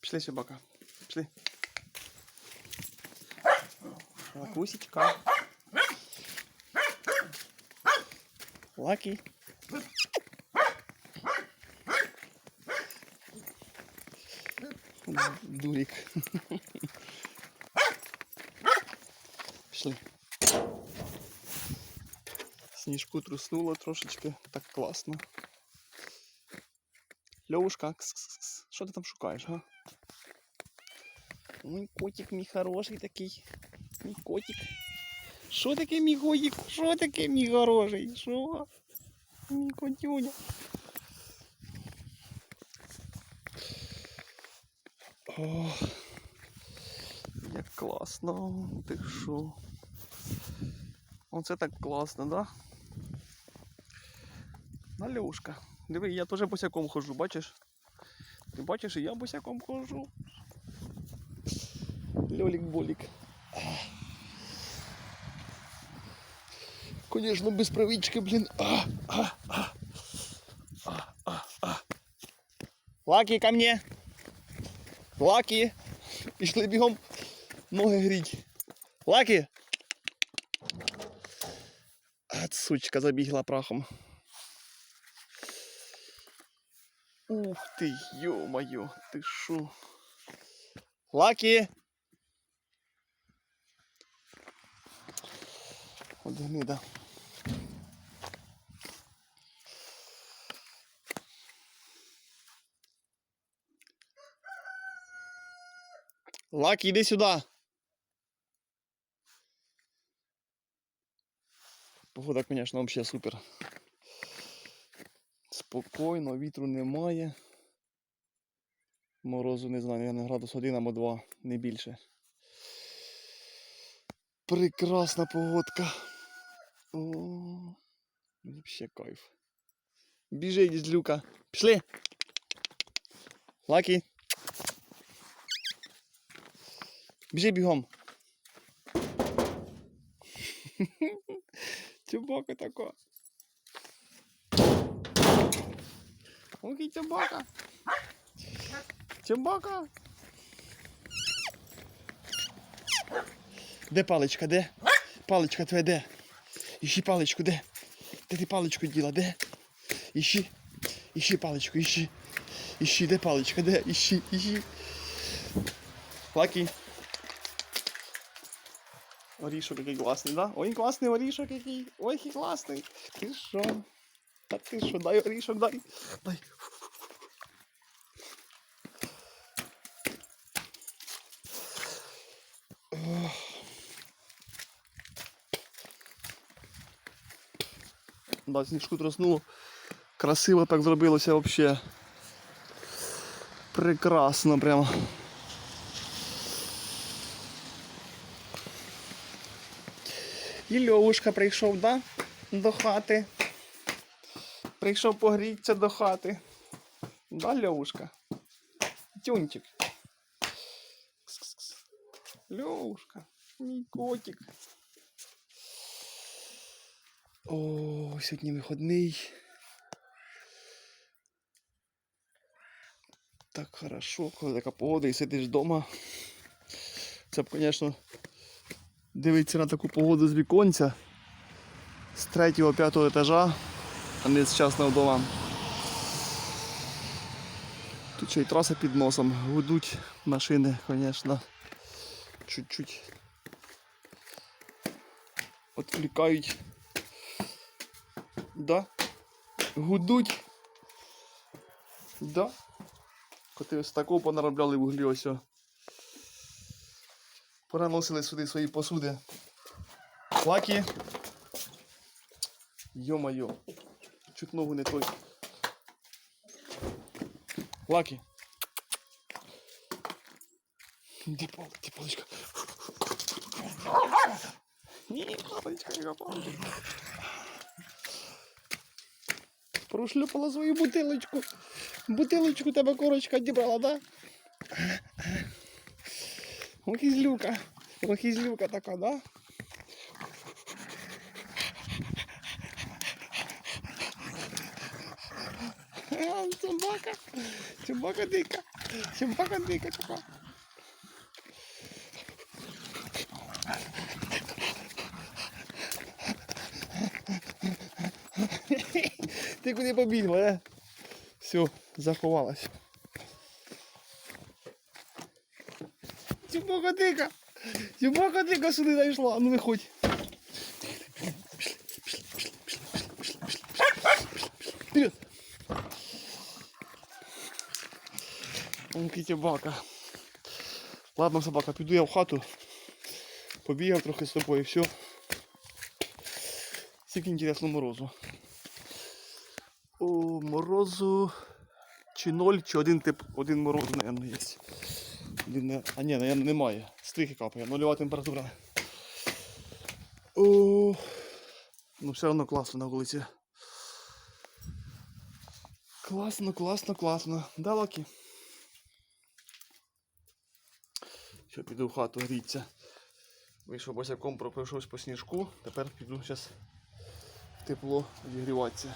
Пішли, собака. Пішли. Лакусечка. Лаки. Дурик. Пішли. Сніжку труснуло трошечки, так класно. Льовушка, кс-кс-кс. що ти там шукаєш, га? Ой, котик мій хороший такий. Мій котик. Що таке мій котик? Що таке мій хороший? Що? Мій котюня. О, як класно. Ти що? Оце так класно, да? Налюшка. Диви, я теж босяком хожу, бачиш? Ти бачиш, і я босяком хожу. Льолік-болік. Конечно, без правички, блін. А, а, а. А, а, а. Лаки, ко мне. Лаки. Пішли бігом ноги гріть. Лаки. А, сучка забігла прахом. Ух ти, ё-моё, ти шо? Лаки! От гнида. Лаки, іди сюди. Погода, конечно, вообще супер. Спокійно, вітру немає. Морозу не знаю, наверное, градус один або два, не більше. Прекрасна погодка. О, вообще кайф. Біжи, дізлюка. Пішли. Лакі. Біжи бігом. Чубака така. Окей, чубака. Чубака. Де паличка, де? Паличка твоя де? Іщи паличку, де? Де ти паличку діла, де? Іщи. Іщи паличку, іщи. Іщи, де паличка, де? Іщи, іщи. Лакі. Орішок який класний, да? Ой, класний орішок який. Ой, який класний. Ти що? Та ти що, дай орішок, дай. Дай. Да, сніжку троснуло. Красиво так зробилося взагалі. Прекрасно прямо. І Льовушка прийшов, да? До хати. Прийшов погрітися до хати. Да, Льовушка? Тюнчик. Льовушка, мій котик. О, сьогодні виходний. Так хорошо, коли така погода і сидиш вдома. Це б, звісно, дивитися на таку погоду з віконця з третього п'ятого етажа, а не з частного вдома. Тут ще й траса під носом, гудуть машини, звісно, чуть-чуть відвлікають. Да. Гудуть. Да. Коти ось такого понаробляли в углі ось. о. Переносили сюди свої посуди. Лакі. Йо-майо. Чуть ногу не той. Лакі. Де пал, де паличка? Ні, паличка, яка паличка. Прошлюпала свою бутилочку. Бутилочку тебе корочка дібрала, да? Ох і злюка. Ох і злюка така, да? Собака. Собака дика. Собака дика така. Ти куди побігла, е? Все, заховалась. Собака дика! Собака дика сюди зайшла, ну виходь. Вперед! Собака. Ладно, собака, піду я в хату. Побігав трохи з тобою, все. Скільки інтересно морозу. О, морозу чи ноль, чи один тип, один мороз, наверное, є. Один, а ні, наверное, немає. Стрихи капає, нульова температура. О, ну все одно класно на вулиці. Класно, класно, класно. Да, Локі? Що, піду в хату гріться. Вийшов босяком, пройшовся по сніжку. Тепер піду зараз в тепло відігріватися.